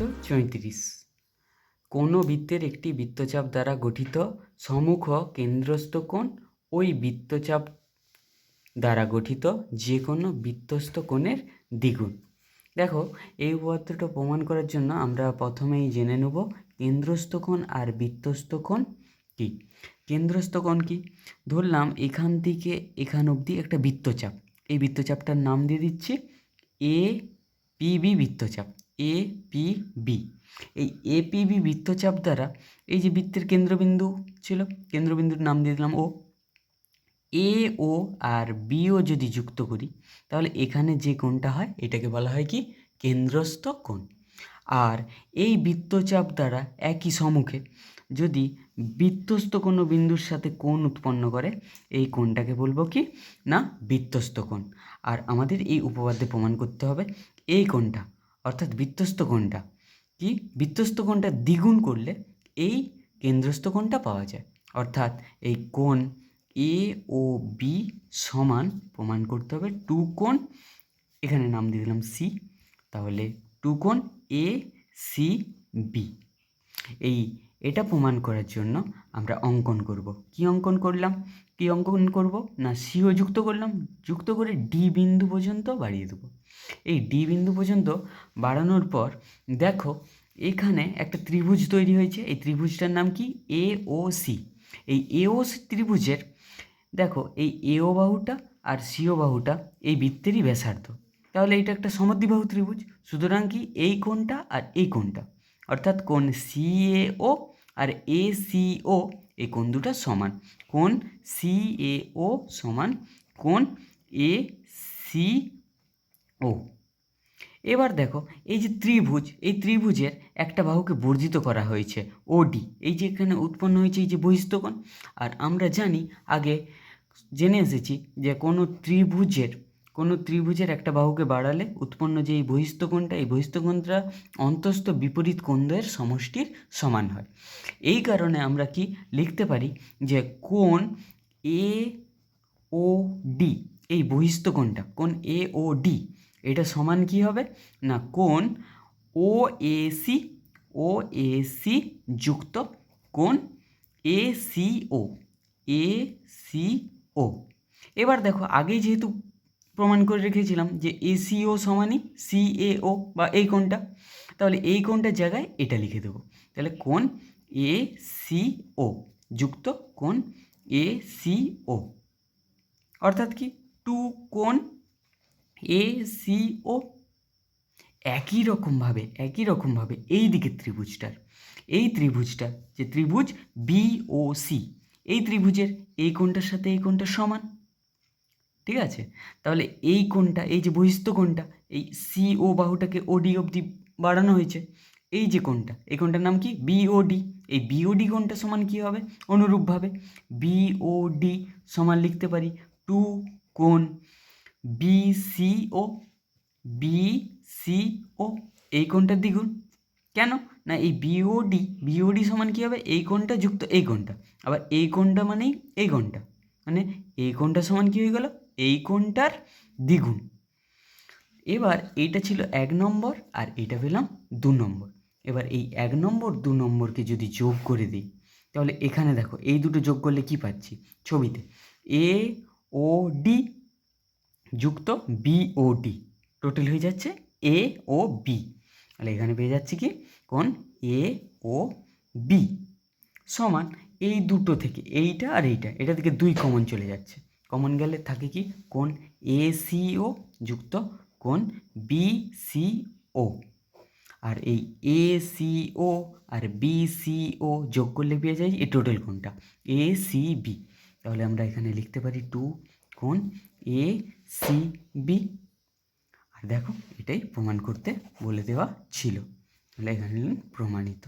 চৈত্রিশ। কোনো বৃত্তের একটি বৃত্তচাপ দ্বারা গঠিত সম্মুখ কেন্দ্রস্থ কোণ ওই বৃত্তচাপ দ্বারা গঠিত যে কোনো বৃত্তস্থ কোণের দ্বিগুণ। দেখো, এই উপপাদ্যটা প্রমাণ করার জন্য আমরা প্রথমেই জেনে নেব কেন্দ্রস্থ কোণ আর বৃত্তস্থ কোণ কী। কেন্দ্রস্থ কোণ কী? ধরলাম এখান থেকে এখান অবধি একটা বৃত্তচাপ। এই বৃত্তচাপটার নাম দিয়ে দিচ্ছি এ পিবি বৃত্তচাপ। এ বি এই এ পিবি বৃত্তচাপ দ্বারা এই যে বৃত্তের কেন্দ্রবিন্দু ছিল, কেন্দ্রবিন্দুর নাম দিয়ে দিলাম ও এ ও আর বিও যদি যুক্ত করি, তাহলে এখানে যে কোণটা হয়, এটাকে বলা হয় কি? কেন্দ্রস্থ কোণ। আর এই বৃত্তচাপ দ্বারা একই সমুখে যদি বৃত্তস্থ কোনো বিন্দুর সাথে কোণ উৎপন্ন করে, এই কোণটাকে বলব কি? না, বৃত্তস্থ কোণ। আর আমাদের এই উপপাদ্যে প্রমাণ করতে হবে এই কোণটা। অর্থাৎ বৃত্তস্থ কোণটা। কি? বৃত্তস্থ কোণটা দ্বিগুণ করলে এই কেন্দ্রস্থ কোণটা পাওয়া যায়। অর্থাৎ এই কোণ এ ও বি সমান প্রমাণ করতে হবে টু কোণ, এখানে নাম দিয়ে দিলাম সি তাহলে টু কোণ এ সি বি এই এটা প্রমাণ করার জন্য আমরা অঙ্কন করব। কি অঙ্কন করলাম? কি অঙ্কন করব? না, সিও যুক্ত করলাম। যুক্ত করে ডি বিন্দু পর্যন্ত বাড়িয়ে দেবো। এই ডি বিন্দু পর্যন্ত বাড়ানোর পর দেখো, এখানে একটা ত্রিভুজ তৈরি হয়েছে। এই ত্রিভুজটার নাম কি? A O C. এই এ ও ত্রিভুজের, দেখো, এই এও বাহুটা আর সিও বাহুটা এই বৃত্তেরই ব্যাসার্ধ। তাহলে এটা একটা সমদ্বিবাহু ত্রিভুজ। সুতরাং কি? এই কোণটা আর এই কোণটা। অর্থাৎ কোণ ও আর এ সি ও এই কোণ দুটা সমান? কোন সি এ ও সমান কোন এ সি ও এবার দেখো, এই যে ত্রিভুজ, এই ত্রিভুজের একটা বাহুকে বর্জিত করা হয়েছে ওডি এই যে এখানে উৎপন্ন হয়েছে এই যে বহিস্থকোণ আর আমরা জানি, আগে জেনে এসেছি যে কোনো ত্রিভুজের কোনো ত্রিভুজের একটা বাহুকে বাড়ালে উৎপন্ন যে এই বহিস্থকোণটা এই বহিস্থকোণটা অন্তস্থ বিপরীত কোণদ্বয়ের সমষ্টির সমান হয়। এই কারণে আমরা কি লিখতে পারি যে কোণ এ ও ডি এই বহিস্থকোণটা, কোণ এ ও ডি এটা সমান কি হবে? না, কোণ ও এ সি ও এ সি যুক্ত কোণ এ সি ও এ সি ও এবার দেখো, আগেই যেহেতু প্রমাণ করে রেখেছিলাম যে এসিও সমানই সিএও বা এই কোণটা। তাহলে এই কোণটার জায়গায় এটা লিখে দেবো। তাহলে কোণ এ সি ও যুক্ত কোণ এ সি ও অর্থাৎ কি? টু কোণ এ সি ও একই রকমভাবে একই রকমভাবে এই দিকের ত্রিভুজটার, এই ত্রিভুজটা যে ত্রিভুজ বি ও সি এই ত্রিভুজের এই কোণটার সাথে এই কোণটা সমান। ঠিক আছে? তাহলে এই কোণটা, এই যে বহিস্থ কোণটা, এই সি ও বাহুটাকে ওডি অবধি বাড়ানো হয়েছে, এই যে কোণটা, এই কোণটার নাম কি? বিওডি এই বিওডি কোণটা সমান কি হবে? অনুরূপভাবে বিওডি সমান লিখতে পারি টু কোণ বিসিও বিসিও এই কোণটার দ্বিগুণ। কেন? না, এই বিওডি বিওডি সমান কী হবে? এই কোণটা যুক্ত এই কোণটা। আবার এই কোণটা মানেই এই কোণটা। মানে এই কোণটা সমান কী হয়ে গেল? এই কোণটার দ্বিগুণ। এবার এইটা ছিল এক নম্বর আর এটা পেলাম দু নম্বর। এবার এই এক নম্বর, দু নম্বরকে যদি যোগ করে দিই, তাহলে এখানে দেখো এই দুটো যোগ করলে কি পাচ্ছি? ছবিতে এ ও ডি যুক্ত বি ও ডি টোটাল হয়ে যাচ্ছে এ ও বি তাহলে এখানে পেয়ে যাচ্ছি কি? কোন এ ও বি সমান এই দুটো থেকে, এইটা আর এইটা, এটা থেকে দুই কমন চলে যাচ্ছে। কমন গেলে থাকে কি? কোন এ সি ও যুক্ত, কোন বি সি ও আর এই A C O R B C O যোগ করলে পেয়ে যাই এই টোটাল কোনটা? এ সি বি তাহলে আমরা এখানে লিখতে পারি টু কোন এ সি বি আর দেখো, এটাই প্রমাণ করতে বলে দেওয়া ছিল। তাহলে এখানে প্রমাণিত।